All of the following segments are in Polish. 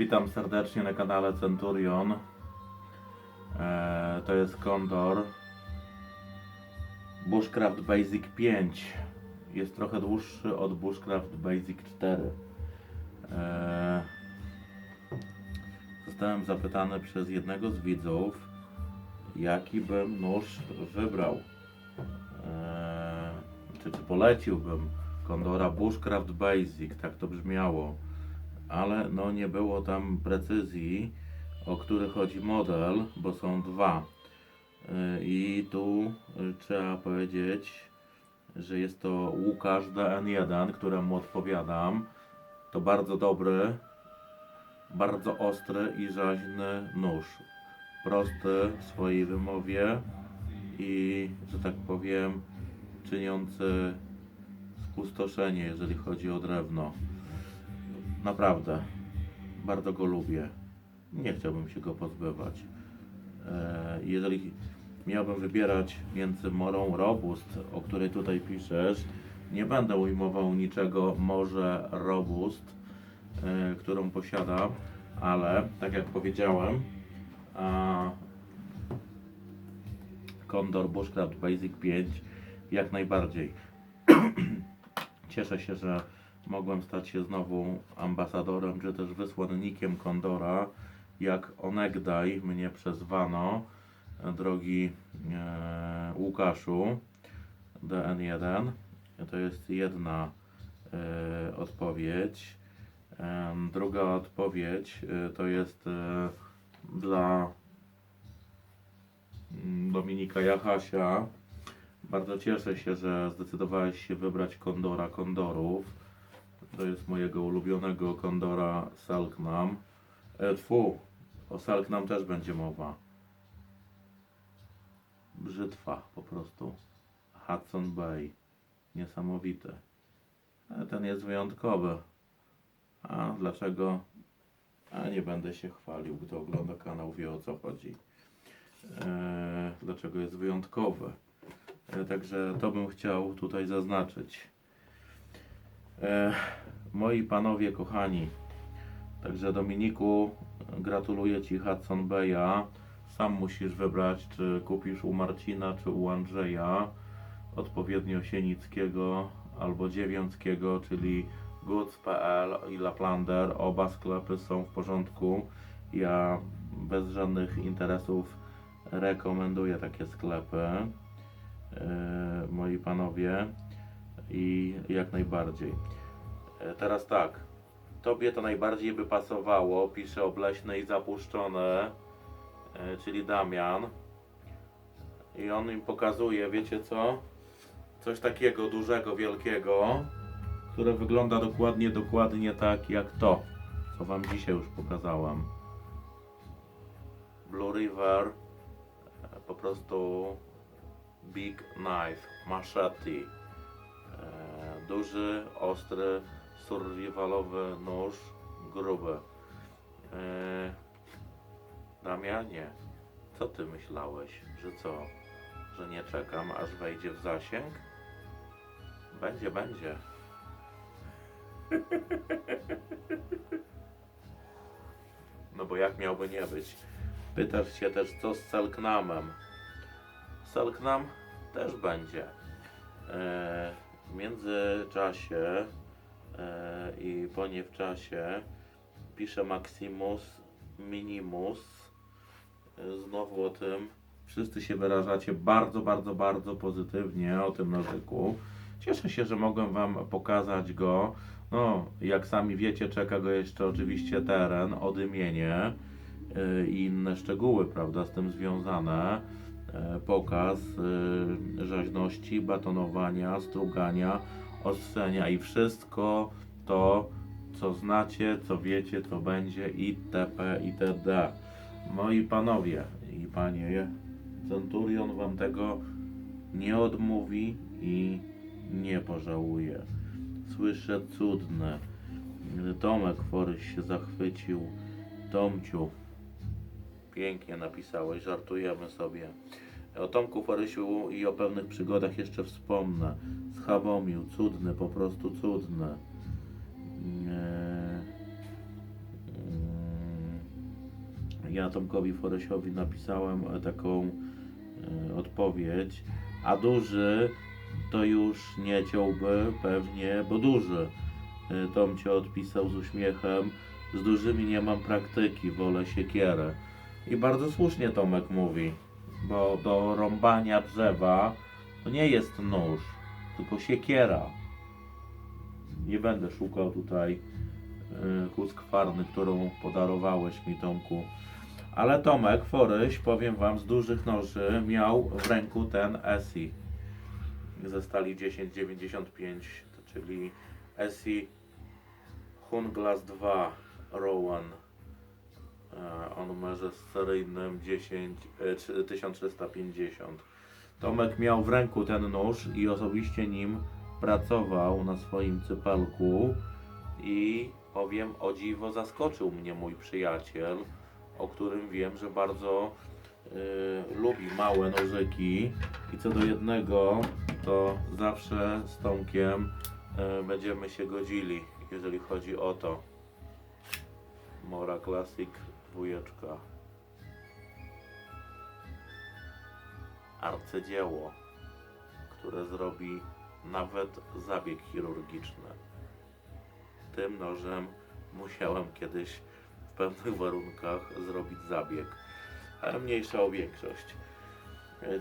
Witam serdecznie na kanale Centurion. E, to jest Kondor. Bushcraft Basic 5. Jest trochę dłuższy od Bushcraft Basic 4. E, zostałem zapytany przez jednego z widzów, jaki bym nóż wybrał. E, czy, czy poleciłbym Kondora Bushcraft Basic, tak to brzmiało ale no nie było tam precyzji, o który chodzi model, bo są dwa. Y, I tu y, trzeba powiedzieć, że jest to Łukasz DN1, któremu odpowiadam. To bardzo dobry, bardzo ostry i rzeźny nóż. Prosty w swojej wymowie i, że tak powiem, czyniący spustoszenie, jeżeli chodzi o drewno. Naprawdę. Bardzo go lubię. Nie chciałbym się go pozbywać. E, jeżeli miałbym wybierać między Morą Robust, o której tutaj piszesz, nie będę ujmował niczego może Robust, e, którą posiadam, ale tak jak powiedziałem, Condor Bushcraft Basic 5 jak najbardziej. Cieszę się, że mogłem stać się znowu ambasadorem, czy też wysłannikiem Kondora, jak onegdaj mnie przezwano, drogi e, Łukaszu DN1. To jest jedna e, odpowiedź. E, druga odpowiedź e, to jest e, dla mm, Dominika Jachasia. Bardzo cieszę się, że zdecydowałeś się wybrać Kondora Kondorów. To jest mojego ulubionego kondora Salknam. E, tfu, o Salknam też będzie mowa. Brzytwa po prostu. Hudson Bay. Niesamowity. Ale ten jest wyjątkowy. A dlaczego? A nie będę się chwalił. Kto ogląda kanał wie o co chodzi. E, dlaczego jest wyjątkowy. E, także to bym chciał tutaj zaznaczyć. E, moi panowie kochani, także Dominiku, gratuluję Ci Hudson Bay'a. Sam musisz wybrać, czy kupisz u Marcina, czy u Andrzeja odpowiednio Sienickiego albo Dziewiąckiego, czyli Goods.pl i Laplander. Oba sklepy są w porządku. Ja bez żadnych interesów rekomenduję takie sklepy. E, moi panowie i jak najbardziej. E, Teraz tak, tobie to najbardziej by pasowało, pisze obleśne i zapuszczone, czyli Damian. I on im pokazuje, wiecie co? Coś takiego dużego, wielkiego, które wygląda dokładnie, dokładnie tak jak to, co wam dzisiaj już pokazałem. Blue River, e, po prostu Big Knife, Machete. E, duży, ostry, survivalowy nóż, gruby. E, Damianie, co ty myślałeś, że co? Że nie czekam, aż wejdzie w zasięg? Będzie, będzie. No bo jak miałby nie być? Pytasz się też, co z Selknamem? Selknam też będzie. E, w międzyczasie e, i po nie w czasie pisze Maximus Minimus. E, znowu o tym wszyscy się wyrażacie bardzo, bardzo, bardzo pozytywnie o tym nożyku. Cieszę się, że mogłem Wam pokazać go. No, jak sami wiecie, czeka go jeszcze oczywiście teren, odymienie y, i inne szczegóły, prawda, z tym związane. E, Pokaz y, rzeźności, batonowania, strugania, ostrzenia i wszystko to, co znacie, co wiecie, co będzie itp. itd. Moi panowie i panie, Centurion wam tego nie odmówi i nie pożałuje. Słyszę cudne. Tomek Foryś się zachwycił. Tomciu, pięknie napisałeś, żartujemy sobie. O Tomku Forysiu i o pewnych przygodach jeszcze wspomnę. Z Chawomiu, cudny, po prostu cudny. Mm, ja Tomkowi Foresiowi napisałem taką e, odpowiedź, a duży to już nie ciąłby pewnie, bo duży. E, Tomcio odpisał z uśmiechem, z dużymi nie mam praktyki, wolę siekierę. I bardzo słusznie Tomek mówi, bo do rąbania drzewa to nie jest nóż, tylko siekiera. Nie będę szukał tutaj y, kuskwarny, którą podarowałeś mi Tomku. Ale Tomek Foryś, powiem wam, z dużych noży miał w ręku ten ESI ze stali 1095, to czyli ESI Hunglas 2 Rowan o numerze seryjnym 10, e, trzy- 1350. Tomek miał w ręku ten nóż i osobiście nim pracował na swoim cypelku i powiem o dziwo zaskoczył mnie mój przyjaciel, o którym wiem, że bardzo y, lubi małe nożyki i co do jednego to zawsze z Tomkiem y, będziemy się godzili, jeżeli chodzi o to. Mora Classic dwójeczka. Arcydzieło, które zrobi nawet zabieg chirurgiczny. Tym nożem musiałem kiedyś w pewnych warunkach zrobić zabieg, ale mniejsza o większość.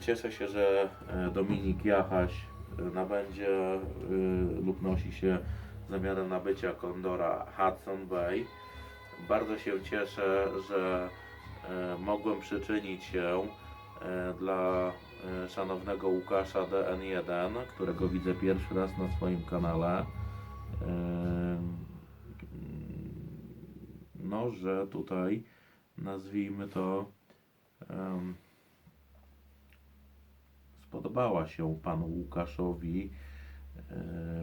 Cieszę się, że e, Dominik Jachaś e, nabędzie e, lub nosi się zamiarem nabycia kondora Hudson Bay. Bardzo się cieszę, że e, mogłem przyczynić się e, dla e, szanownego Łukasza DN1, którego widzę pierwszy raz na swoim kanale. No, że tutaj nazwijmy to spodobała się panu Łukaszowi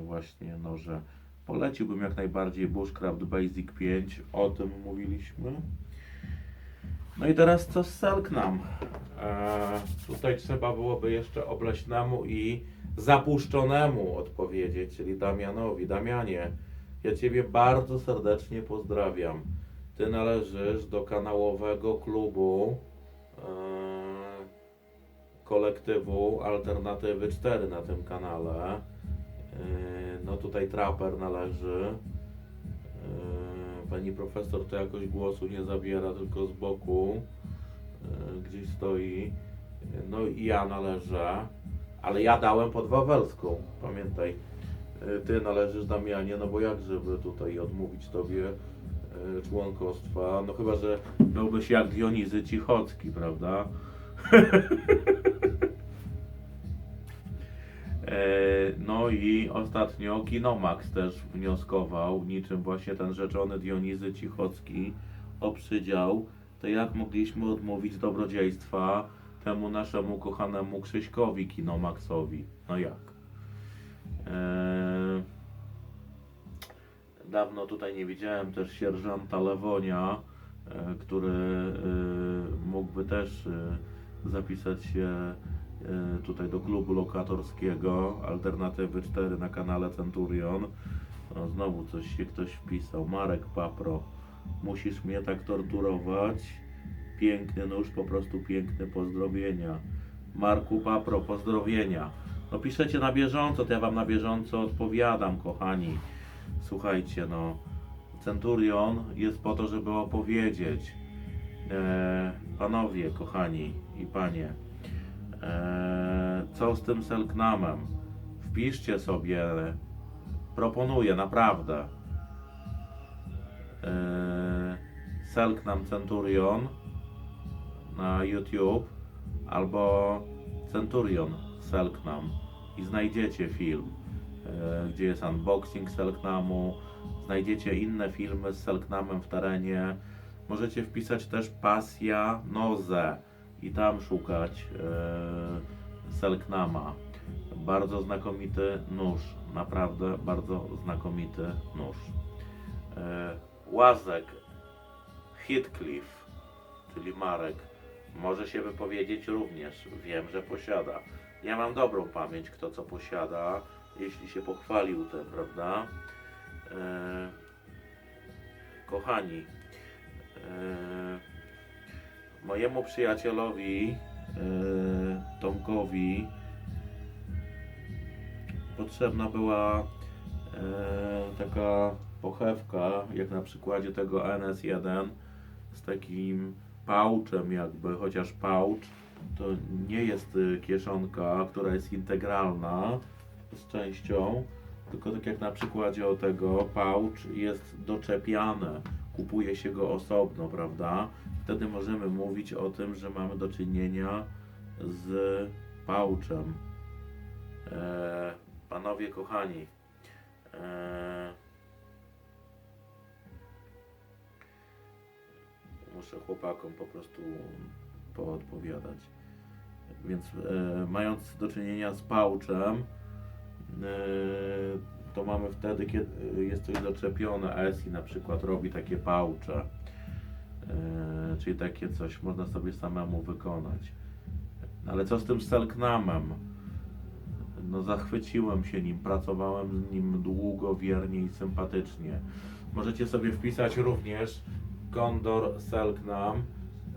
właśnie, no, że poleciłbym jak najbardziej Bushcraft Basic 5, o tym mówiliśmy. No i teraz co z Selknam? E, tutaj trzeba byłoby jeszcze obleśnemu i zapuszczonemu odpowiedzieć, czyli Damianowi. Damianie, ja Ciebie bardzo serdecznie pozdrawiam. Ty należysz do kanałowego klubu e, kolektywu Alternatywy 4 na tym kanale. E, no tutaj Trapper należy. E, Pani profesor to jakoś głosu nie zabiera, tylko z boku e, gdzieś stoi. No i ja należę, ale ja dałem pod Wawelską, pamiętaj. Ty należysz Damianie, no bo jak żeby tutaj odmówić Tobie członkostwa, no chyba, że miałbyś jak Dionizy Cichocki, prawda? E, No i ostatnio Kinomax też wnioskował, niczym właśnie ten rzeczony Dionizy Cichocki o przydział, to jak mogliśmy odmówić dobrodziejstwa temu naszemu kochanemu Krzyśkowi Kinomaxowi? No jak? E, Dawno tutaj nie widziałem też sierżanta Lewonia, e, który e, mógłby też e, zapisać się tutaj do klubu lokatorskiego Alternatywy 4 na kanale Centurion. No, znowu coś się ktoś wpisał. Marek Papro, musisz mnie tak torturować. Piękny nóż, po prostu piękne pozdrowienia. Marku Papro, pozdrowienia. No piszecie na bieżąco, to ja wam na bieżąco odpowiadam, kochani. Słuchajcie, no, Centurion jest po to, żeby opowiedzieć. E, panowie, kochani i panie, co z tym Selknamem? Wpiszcie sobie, proponuję naprawdę. E, Selknam Centurion na YouTube albo Centurion Selknam i znajdziecie film e, gdzie jest unboxing Selknamu, znajdziecie inne filmy z Selknamem w terenie. Możecie wpisać też pasja Noze i tam szukać e, Selknama. Bardzo znakomity nóż, naprawdę bardzo znakomity nóż. E, Łazek Heathcliff, czyli Marek, może się wypowiedzieć również. Wiem, że posiada. Ja mam dobrą pamięć, kto co posiada jeśli się pochwalił tym, prawda? E, kochani, mojemu przyjacielowi yy, Tomkowi potrzebna była yy, taka pochewka, jak na przykładzie tego NS1 z takim pałczem jakby, chociaż pałcz to nie jest y, kieszonka, która jest integralna z częścią, tylko tak jak na przykładzie o tego pałcz jest doczepiane, kupuje się go osobno, prawda? Wtedy możemy mówić o tym, że mamy do czynienia z pałczem. E, panowie kochani, e, muszę chłopakom po prostu poodpowiadać. Więc e, mając do czynienia z pałczem, e, to mamy wtedy, kiedy jest coś doczepione, ESI na przykład robi takie pałcze, e, czyli takie coś można sobie samemu wykonać. Ale co z tym Selknamem? No zachwyciłem się nim, pracowałem z nim długo, wiernie i sympatycznie. Możecie sobie wpisać również Gondor Selknam,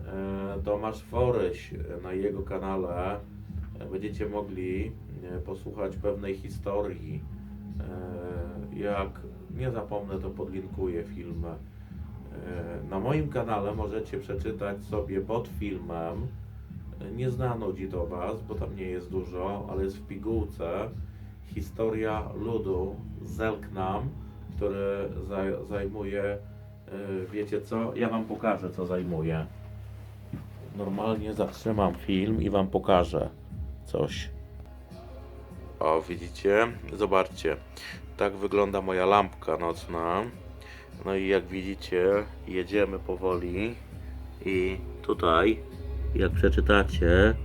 e, Tomasz Foryś na jego kanale. E, Będziecie mogli posłuchać pewnej historii. E, Jak nie zapomnę, to podlinkuję film. E, Na moim kanale możecie przeczytać sobie pod filmem. E, Nie znanudzi to Was, bo tam nie jest dużo, ale jest w pigułce historia ludu Zelknam, który zaj- zajmuje, wiecie co? Ja Wam pokażę, co zajmuje. Normalnie zatrzymam film i Wam pokażę coś. O, widzicie? Zobaczcie. Tak wygląda moja lampka nocna. No i jak widzicie, jedziemy powoli i tutaj, jak przeczytacie,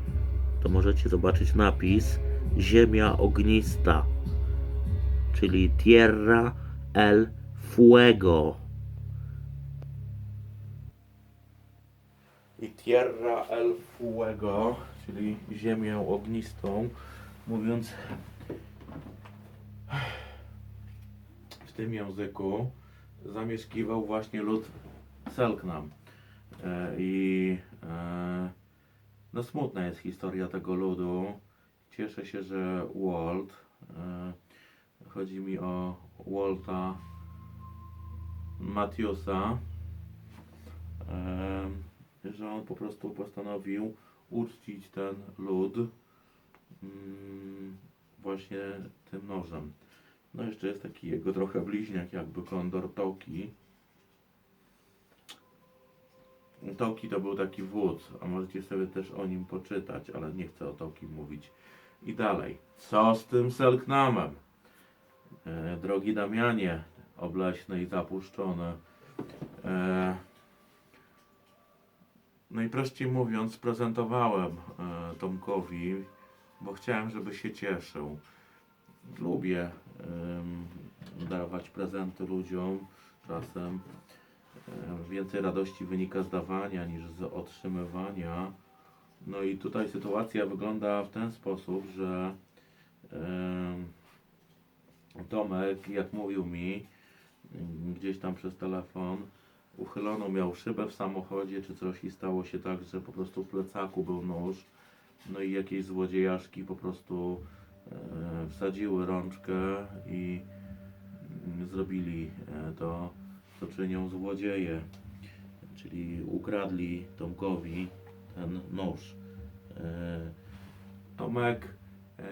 to możecie zobaczyć napis Ziemia ognista, czyli Tierra el Fuego. I Tierra el Fuego, czyli ziemię ognistą, mówiąc w tym języku, zamieszkiwał właśnie lud Selknam. E, I e, no smutna jest historia tego ludu. Cieszę się, że Walt, e, chodzi mi o Walta Matthewsa, że on po prostu postanowił uczcić ten lud właśnie tym nożem. No jeszcze jest taki jego trochę bliźniak, jakby Kondor Toki. Toki to był taki wódz, a możecie sobie też o nim poczytać, ale nie chcę o Toki mówić. I dalej. Co z tym Selknamem? E, drogi Damianie, obleśny i zapuszczony. E, najprościej mówiąc, prezentowałem e, Tomkowi, bo chciałem, żeby się cieszył. Lubię em, dawać prezenty ludziom czasem. Więcej radości wynika z dawania niż z otrzymywania. No i tutaj sytuacja wygląda w ten sposób, że Tomek, jak mówił mi gdzieś tam przez telefon, uchyloną miał szybę w samochodzie czy coś i stało się tak, że po prostu w plecaku był nóż. No i jakieś złodziejaszki po prostu e, wsadziły rączkę i mm, zrobili e, to, co czynią złodzieje. Czyli ukradli Tomkowi ten nóż. E, Tomek e,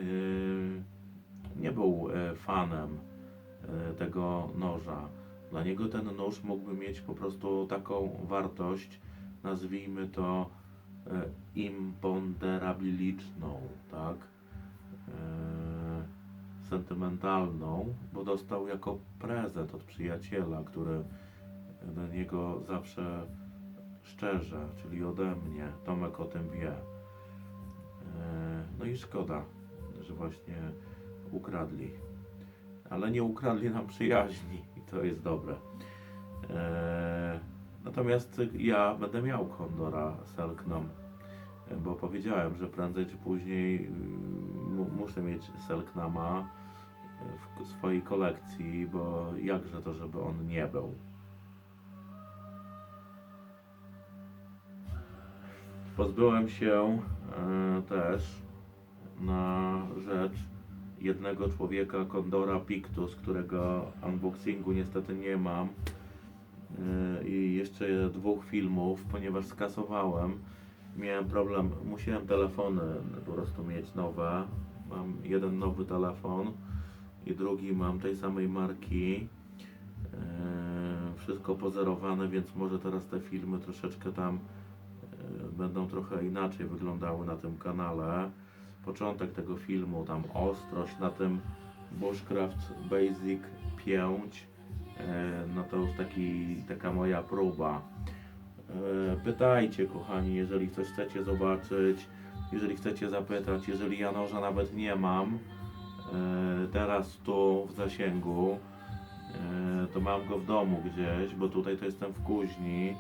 nie był fanem tego noża. Dla niego ten nóż mógłby mieć po prostu taką wartość, nazwijmy to imponderabiliczną, tak? E, sentymentalną, bo dostał jako prezent od przyjaciela, który do niego zawsze szczerze, czyli ode mnie. Tomek o tym wie. E, no i szkoda, że właśnie ukradli. Ale nie ukradli nam przyjaźni i to jest dobre. E, natomiast ja będę miał Kondora Selknam, e, bo powiedziałem, że prędzej czy później mm, mu, muszę mieć Selknama e, w swojej kolekcji, bo jakże to, żeby on nie był. Pozbyłem się e, też na rzecz jednego człowieka, Kondora Pictus, którego unboxingu niestety nie mam. E, I jeszcze dwóch filmów, ponieważ skasowałem. Miałem problem, musiałem telefony po prostu mieć nowe. Mam jeden nowy telefon i drugi mam tej samej marki. E, Wszystko pozerowane, więc może teraz te filmy troszeczkę tam e, będą trochę inaczej wyglądały na tym kanale. Początek tego filmu, tam ostrość na tym Bushcraft Basic 5, e, no to już taki, taka moja próba. E, Pytajcie kochani, jeżeli coś chcecie zobaczyć, jeżeli chcecie zapytać, jeżeli ja noża nawet nie mam, e, teraz tu w zasięgu, e, to mam go w domu gdzieś, bo tutaj to jestem w kuźni,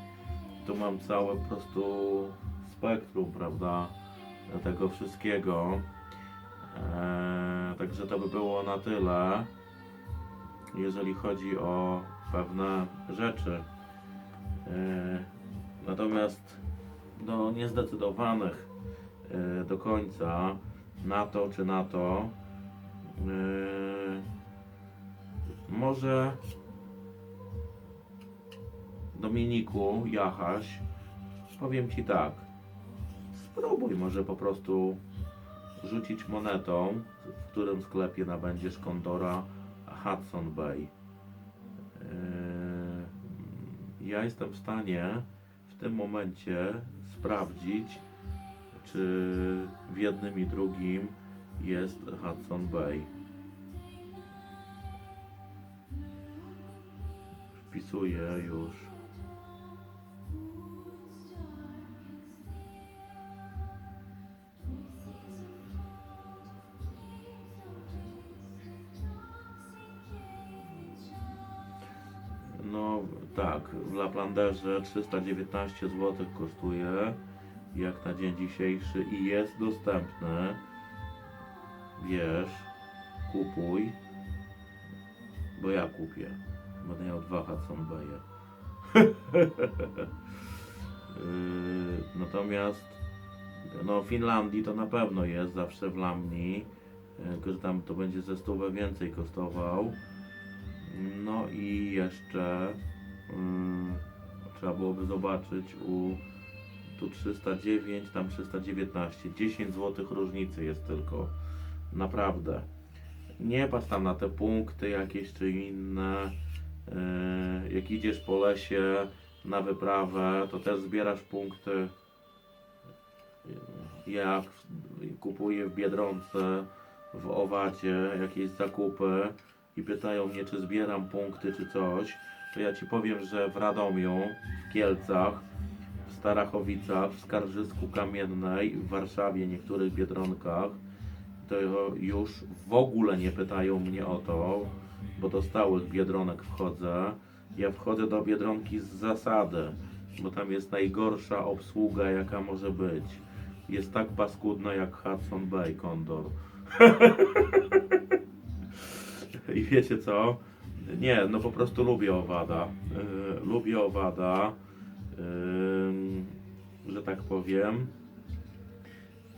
tu mam całe po prostu spektrum, prawda, tego wszystkiego. Także to by było na tyle, jeżeli chodzi o pewne rzeczy. E, Natomiast do niezdecydowanych e, do końca na to czy na to e, może Dominiku Jachaś powiem Ci tak spróbuj może po prostu rzucić monetą w którym sklepie nabędziesz kondora Hudson Bay. Yy, ja jestem w stanie tym momencie sprawdzić, czy w jednym i drugim jest Hudson Bay. Wpisuję już. W Laplanderze 319 zł kosztuje jak na dzień dzisiejszy i jest dostępny. Wiesz, kupuj, bo ja kupię. Będę miał dwa Hudson Bay'e. Yy, Natomiast no w Finlandii to na pewno jest, zawsze w Lamni, yy, tylko że tam to będzie ze stówę więcej kosztował. No i jeszcze mm, trzeba byłoby zobaczyć u tu 309, tam 319, 10 zł różnicy jest tylko. Naprawdę. Nie patrz tam na te punkty jakieś czy inne. Yy, jak idziesz po lesie na wyprawę, to też zbierasz punkty. Jak kupuję w Biedronce, w Owacie jakieś zakupy i pytają mnie, czy zbieram punkty, czy coś, to ja Ci powiem, że w Radomiu, w Kielcach, w Starachowicach, w Skarżysku Kamiennej, w Warszawie, niektórych Biedronkach, to już w ogóle nie pytają mnie o to, bo do stałych Biedronek wchodzę. Ja wchodzę do Biedronki z zasady, bo tam jest najgorsza obsługa, jaka może być. Jest tak paskudna jak Hudson Bay Condor. I wiecie co? Nie, no po prostu lubię owada. Yy, lubię owada. Yy, że tak powiem.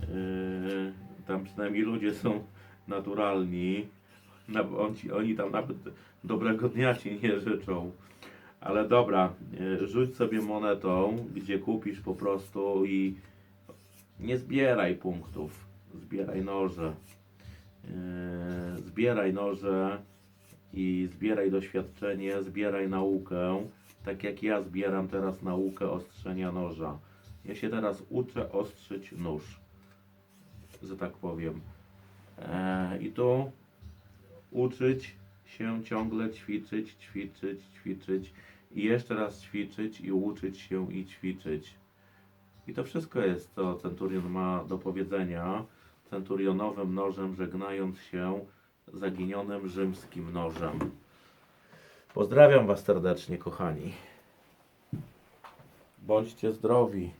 Yy, tam przynajmniej ludzie są naturalni. Na, on ci, oni tam nawet dobrego dnia ci nie życzą. Ale dobra, yy, rzuć sobie monetą, gdzie kupisz po prostu i nie zbieraj punktów. Zbieraj noże. Yy, zbieraj noże i zbieraj doświadczenie, zbieraj naukę, tak jak ja zbieram teraz naukę ostrzenia noża. Ja się teraz uczę ostrzyć nóż, że tak powiem. E, I tu uczyć się ciągle ćwiczyć, ćwiczyć, ćwiczyć i jeszcze raz ćwiczyć i uczyć się i ćwiczyć. I to wszystko jest, co Centurion ma do powiedzenia centurionowym nożem, żegnając się zaginionym rzymskim nożem. Pozdrawiam Was serdecznie, kochani. Bądźcie zdrowi.